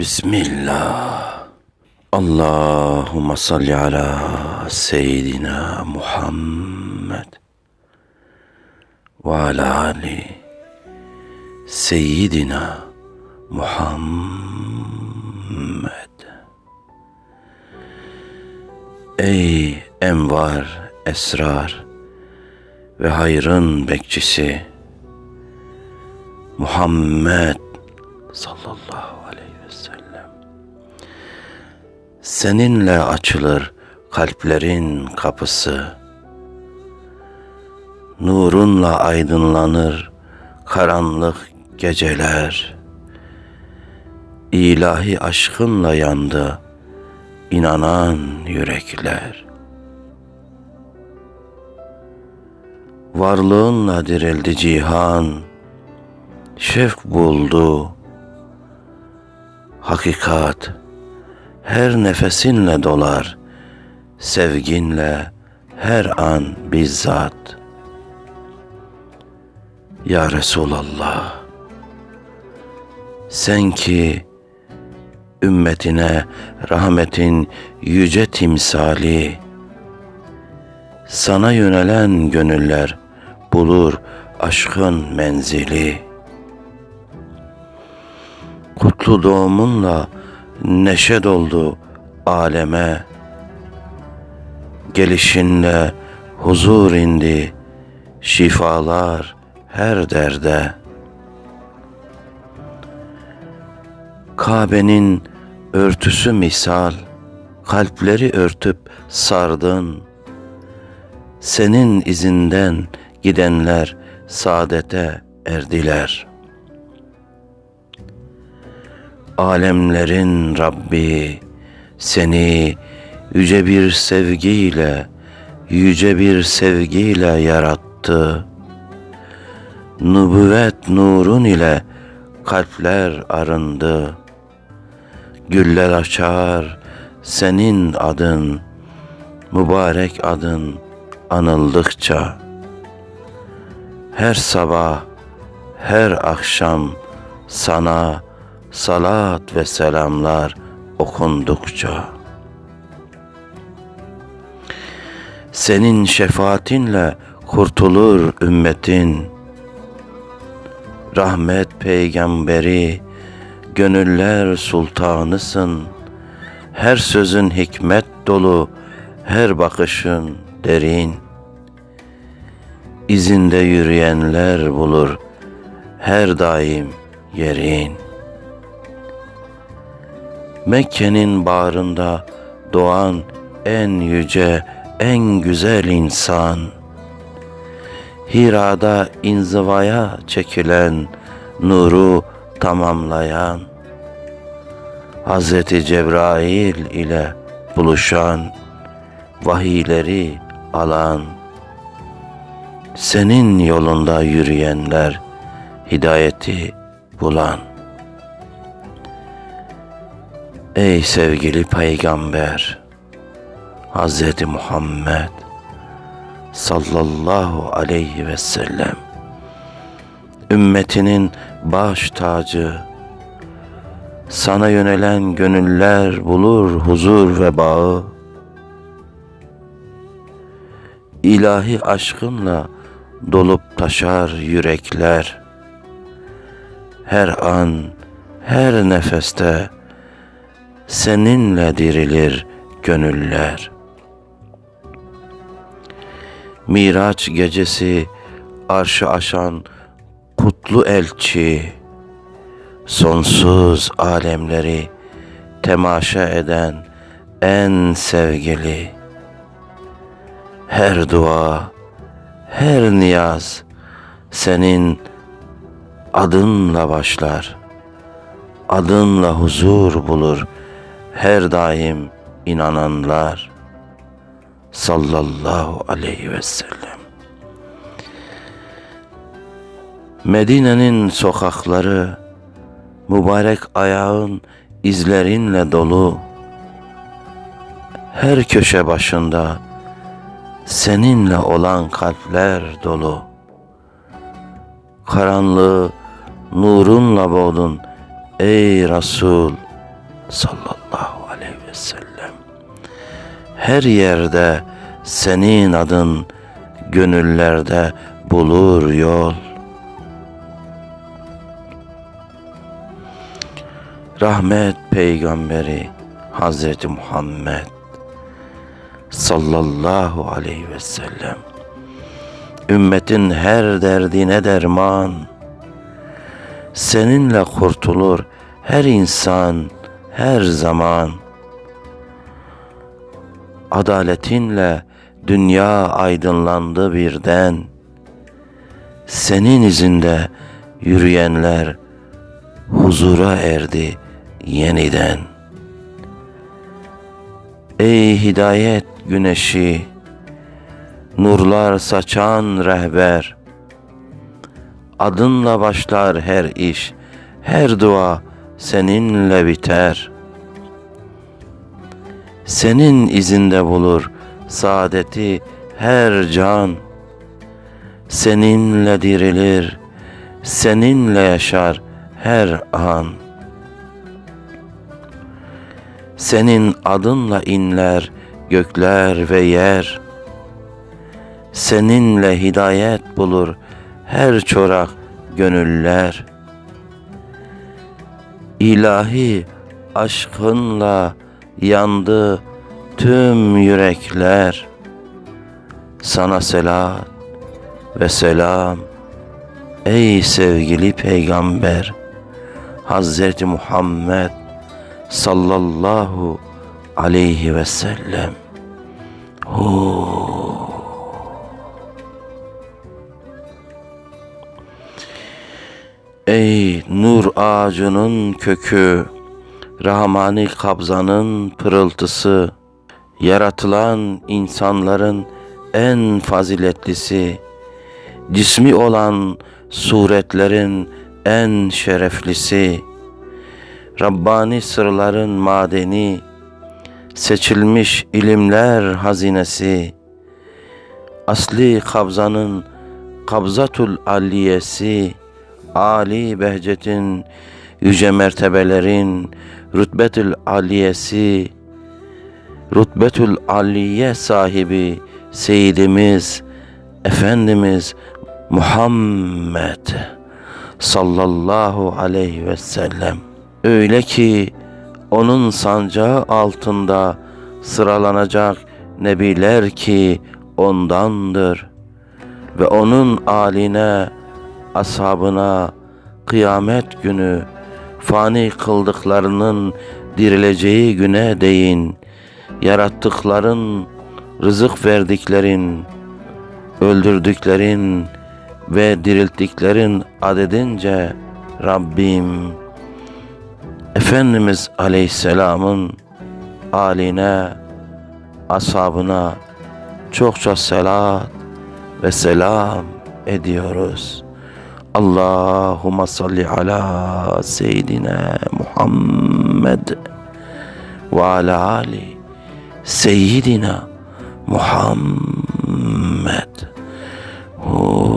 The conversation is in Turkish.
Bismillah. Allahümme salli ala seyyidina Muhammed ve ala ali seyyidina Muhammed. Ey envar, esrar ve hayrın bekçisi Muhammed sallallahu Seninle açılır kalplerin kapısı. Nurunla aydınlanır karanlık geceler. İlahi aşkınla yandı inanan yürekler. Varlığınla dirildi cihan, şevk buldu. Hakikat her nefesinle dolar, sevginle her an bizzat. Ya Resulallah, sen ki ümmetine rahmetin yüce timsali, sana yönelen gönüller bulur aşkın menzili. Kutlu doğumunla neşe doldu aleme, gelişinle huzur indi, şifalar her derde. Kabe'nin örtüsü misal, kalpleri örtüp sardın. Senin izinden gidenler saadete erdiler. Alemlerin Rabbi seni yüce bir sevgiyle, yüce bir sevgiyle yarattı. Nübüvvet nurun ile kalpler arındı. Güller açar senin adın, mübarek adın anıldıkça. Her sabah, her akşam sana salat ve selamlar okundukça. Senin şefaatinle kurtulur ümmetin. Rahmet peygamberi, gönüller sultanısın. Her sözün hikmet dolu, her bakışın derin. İzinde yürüyenler bulur her daim yerin. Mekke'nin bağrında doğan en yüce, en güzel insan. Hira'da inzivaya çekilen nuru tamamlayan, Hazreti Cebrail ile buluşan, vahiyleri alan, senin yolunda yürüyenler, hidayeti bulan. Ey sevgili peygamber, Hazreti Muhammed sallallahu aleyhi ve sellem, ümmetinin baş tacı, sana yönelen gönüller bulur huzur ve bağı. İlahi aşkınla dolup taşar yürekler. Her an, her nefeste seninle dirilir gönüller. Miraç gecesi arşı aşan kutlu elçi, sonsuz alemleri temaşa eden en sevgili. Her dua, her niyaz senin adınla başlar. Adınla huzur bulur her daim inananlar. Sallallahu aleyhi ve sellem. Medine'nin sokakları mübarek ayağın izlerinle dolu. Her köşe başında seninle olan kalpler dolu. Karanlığı nurunla boğdun ey Resul sallallahu sellem. Her yerde senin adın gönüllerde bulur yol. Rahmet peygamberi Hazreti Muhammed sallallahu aleyhi ve sellem. Ümmetin her derdine derman. Seninle kurtulur her insan her zaman. Adaletinle dünya aydınlandı birden. Senin izinde yürüyenler huzura erdi yeniden. Ey hidayet güneşi, nurlar saçan rehber, adınla başlar her iş, her dua seninle biter. Senin izinde bulur saadeti her can. Seninle dirilir, seninle yaşar her an. Senin adınla inler gökler ve yer. Seninle hidayet bulur her çorak gönüller. İlahi aşkınla yandı tüm yürekler. Sana selat ve selam ey sevgili peygamber Hazreti Muhammed sallallahu aleyhi ve sellem. Hu. Ey nur ağacının kökü, Rahmani kabzanın pırıltısı, yaratılan insanların en faziletlisi, cismi olan suretlerin en şereflisi, Rabbani sırların madeni, seçilmiş ilimler hazinesi, asli kabzanın kabzatul alliyesi, Ali Behçet'in yüce mertebelerin rütbetül aliyesi, rütbetül aliye sahibi Seyyidimiz, Efendimiz Muhammed sallallahu aleyhi ve sellem. Öyle ki onun sancağı altında sıralanacak nebiler ki ondandır ve onun aline ashabına kıyamet günü fani kıldıklarının dirileceği güne değin yarattıkların rızık verdiklerin öldürdüklerin ve dirilttiklerin adedince Rabbim Efendimiz Aleyhisselam'ın aline ashabına çokça selat ve selam ediyoruz. اللهم صل على سيدنا محمد وعلى آل سيدنا محمد أوه.